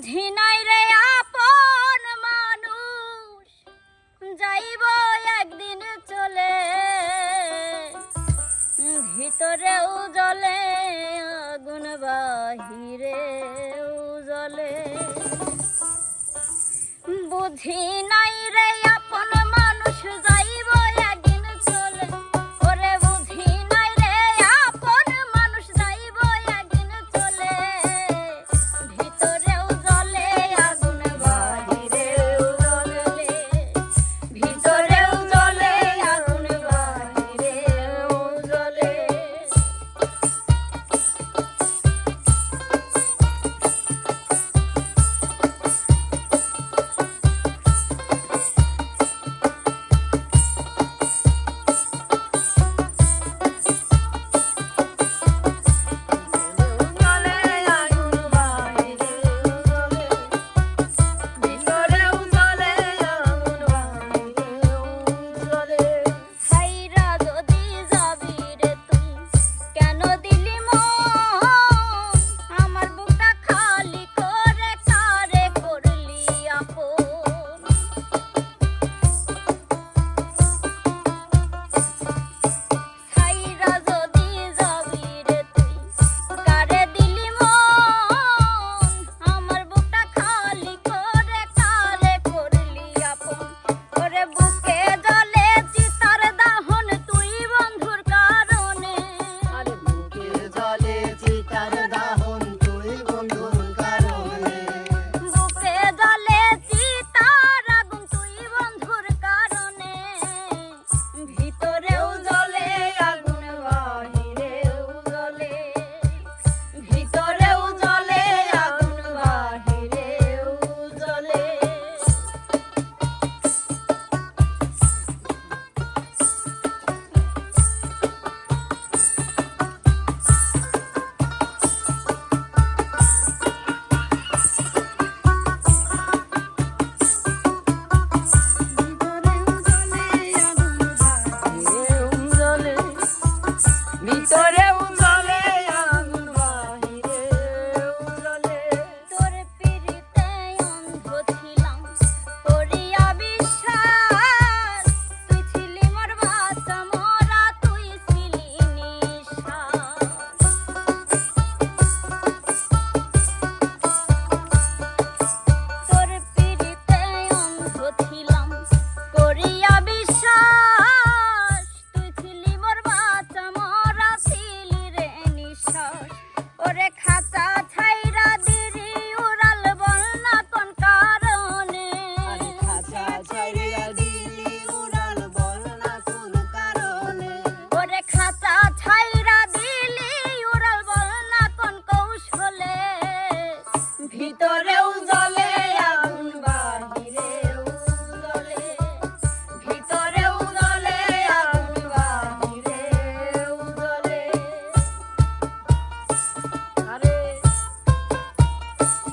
বুঝি নাই রে আপন মানুষ। যাইব একদিন চলে। ভিতরে উজলে আগুন বাহিরেও জলে। বুঝি নাই রে Thanks.